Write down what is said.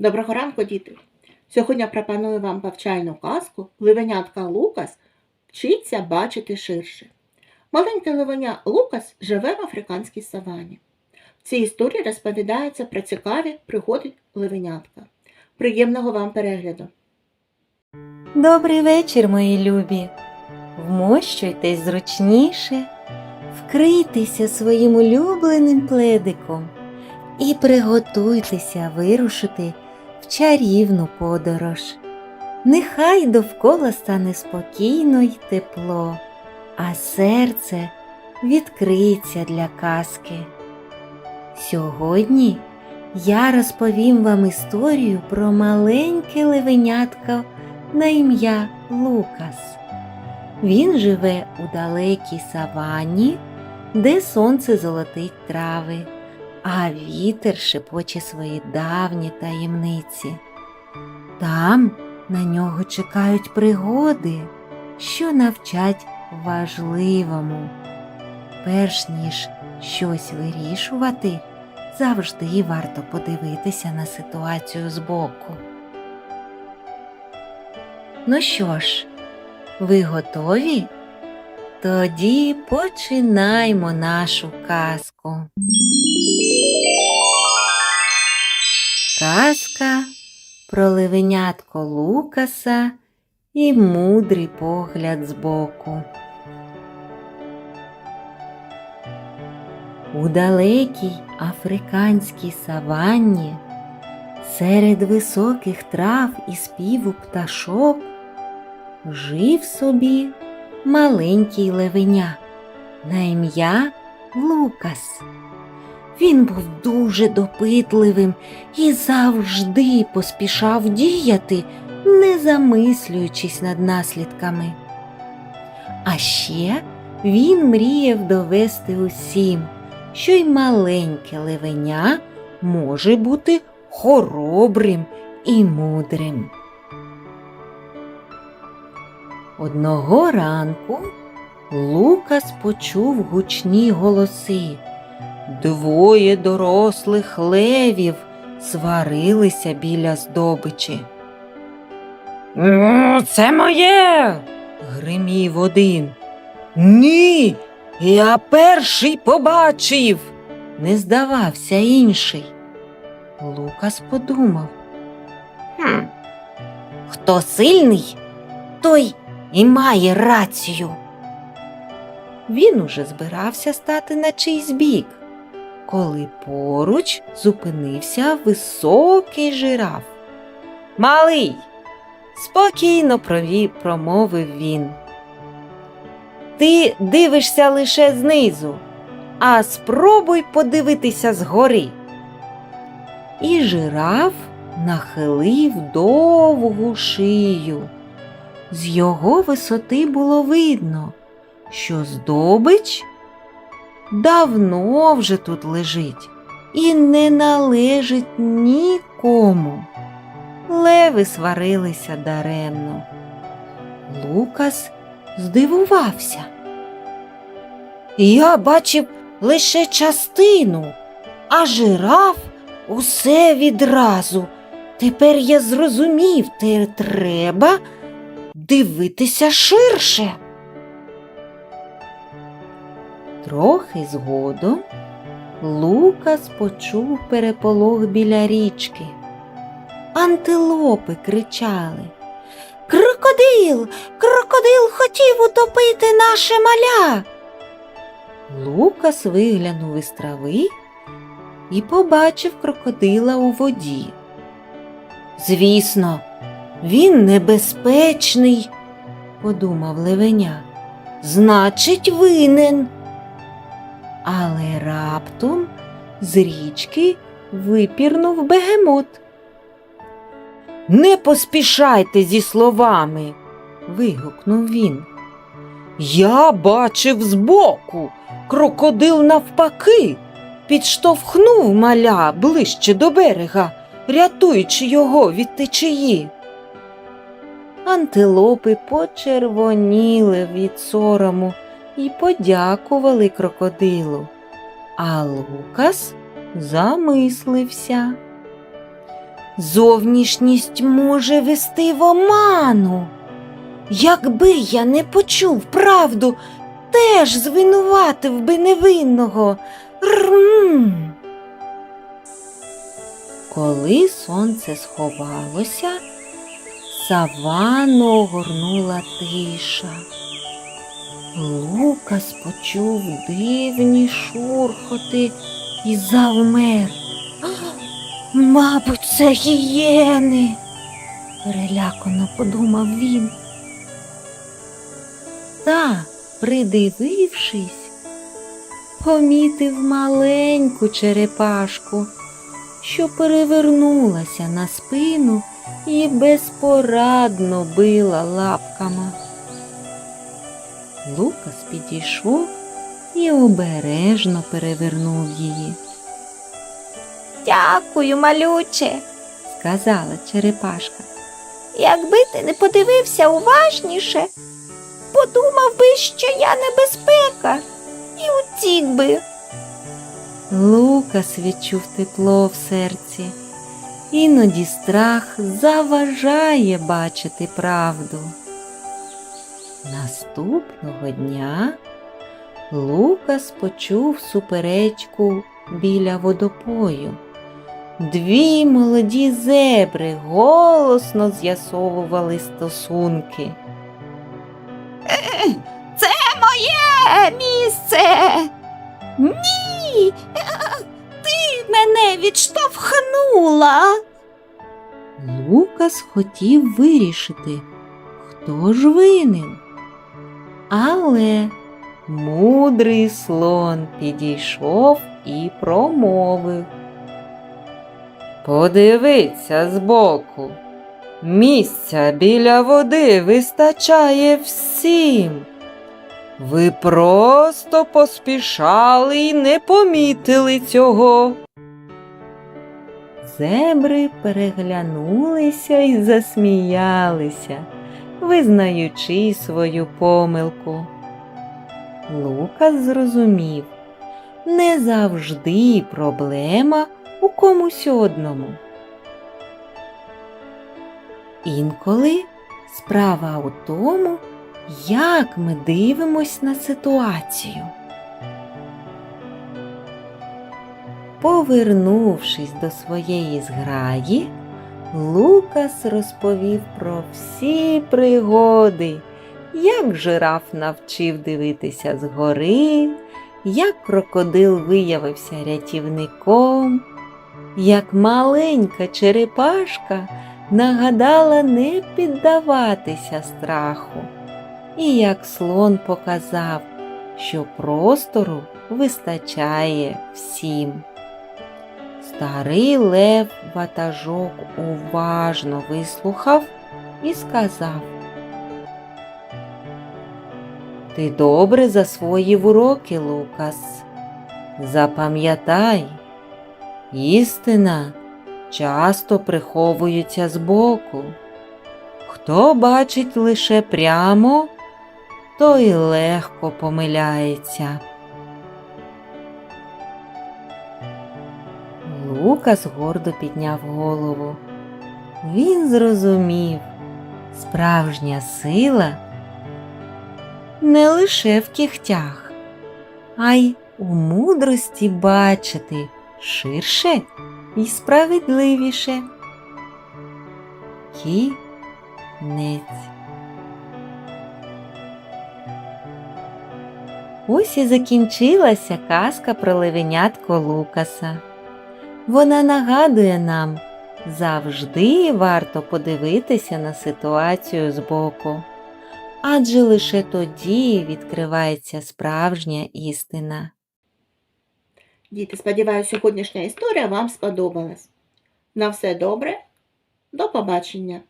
Доброго ранку, діти! Сьогодні пропоную вам повчальну казку Ливенятка Лукас вчиться бачити ширше. Маленьке ливеня Лукас живе в африканській савані. В цій історії розповідається про цікаві пригоди ливенятка. Приємного вам перегляду! Добрий вечір, мої любі. Вмощуйтесь зручніше, вкрийтеся своїм улюбленим пледиком і приготуйтеся вирушити в чарівну подорож. Нехай довкола стане спокійно й тепло, а серце відкриється для казки. Сьогодні я розповім вам історію про маленьке левенятко на ім'я Лукас. Він живе у далекій савані, де сонце золотить трави, а вітер шепоче свої давні таємниці. Там на нього чекають пригоди, що навчать важливому. Перш ніж щось вирішувати, завжди варто подивитися на ситуацію збоку. Ну що ж, ви готові? Тоді починаймо нашу казку. Казка про ливенятко Лукаса і мудрий погляд збоку. У далекій африканській саванні серед високих трав і співу пташок жив собі маленький левеня на ім'я Лукас. Він був дуже допитливим і завжди поспішав діяти, не замислюючись над наслідками. А ще він мріяв довести усім, що й маленьке левеня може бути хоробрим і мудрим. Одного ранку Лукас почув гучні голоси. Двоє дорослих левів сварилися біля здобичі. Це моє. гримів один. Ні, я перший побачив, не здавався інший. Лукас подумав. Хм, хто сильний, той і має рацію. Він уже збирався стати на чийсь бік, коли поруч зупинився високий жираф. Малий, спокійно провів, промовив він. Ти дивишся лише знизу, а спробуй подивитися згори. І жираф нахилив довгу шию. З його висоти було видно, що здобич давно вже тут лежить і не належить нікому. Леви сварилися даремно. Лукас здивувався. Я бачив лише частину, а жираф усе відразу. Тепер я зрозумів, те треба дивитися ширше. Трохи згодом Лукас почув переполох біля річки. Антилопи кричали. Крокодил, крокодил хотів утопити наше маля. Лукас виглянув із трави і побачив крокодила у воді. Звісно, він небезпечний, подумав левеня. Значить, винен. Але раптом з річки випірнув бегемот. Не поспішайте зі словами. вигукнув він. Я бачив збоку, крокодил навпаки, підштовхнув маля ближче до берега, рятуючи його від течії. Антилопи почервоніли від сорому і подякували крокодилу. А Лукас замислився. Зовнішність може вести в оману. Якби я не почув правду, теж звинуватив би невинного. Рм. Коли сонце сховалося, савану огорнула тиша. Лукас почув дивні шурхоти і завмер. Мабуть, це гієни, перелякано подумав він. Та, придивившись, помітив маленьку черепашку, що перевернулася на спину і безпорадно била лапками. Лукас підійшов і обережно перевернув її. Дякую, малюче, сказала черепашка. Якби ти не подивився уважніше, подумав би, що я небезпека і утік би. Лукас відчув тепло в серці. Іноді страх заважає бачити правду. Наступного дня Лукас почув суперечку біля водопою. Дві молоді зебри голосно з'ясовували стосунки. Це моє місце. Ні, ти мене відштовхнула. Лукас хотів вирішити, хто ж винен. Але мудрий слон підійшов і промовив. Подивіться збоку. Місця біля води вистачає всім. Ви просто поспішали і не помітили цього. Зебри переглянулися і засміялися, визнаючи свою помилку. Лукас зрозумів, не завжди проблема у комусь одному. Інколи справа у тому, як ми дивимось на ситуацію. Повернувшись до своєї зграї, Лукас розповів про всі пригоди, як жираф навчив дивитися згори, як крокодил виявився рятівником, як маленька черепашка нагадала не піддаватися страху, і як слон показав, що простору вистачає всім. Старий лев ватажок уважно вислухав і сказав. Ти добре засвоїв уроки, Лукас. Запам'ятай, істина часто приховується збоку. Хто бачить лише прямо, той легко помиляється. Лукас гордо підняв голову. Він зрозумів, справжня сила не лише в кігтях, а й у мудрості бачити ширше і справедливіше. Кінець. Ось і закінчилася казка про левенятко Лукаса. Вона нагадує нам, завжди варто подивитися на ситуацію збоку, адже лише тоді відкривається справжня істина. Діти, сподіваюся, сьогоднішня історія вам сподобалась. На все добре, до побачення!